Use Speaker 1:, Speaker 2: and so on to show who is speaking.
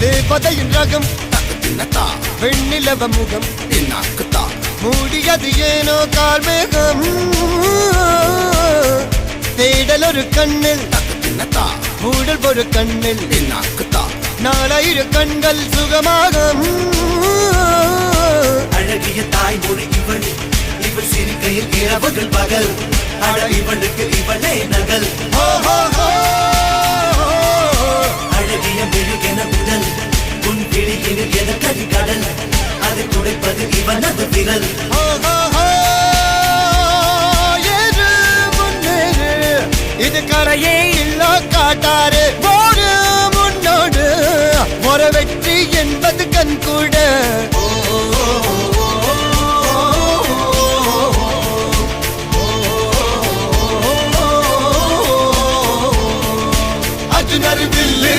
Speaker 1: தேவதையின் ரகம். வெண்ணிலவ முகம். மூடியது ஏனோ கார்மேகம் தேடல் ஒரு கண்ணில். மூடல் ஒரு கண்ணில். நாலாயிர கண்கள் சுகமாக
Speaker 2: அழகிய தாய்மொழி இவள். இவள் சிரிக்கையில் இரவுகள் பகல். அழ இவளுக்கு இவளே நகல். ஹோ
Speaker 1: ஹோ ஹோ
Speaker 2: இது எனக்கதி கடல்? அது துடைப்பது இவனது விரல்.
Speaker 1: இது கரையே இல்லா காட்டாரு போடு அர்ஜுனர் வில்லு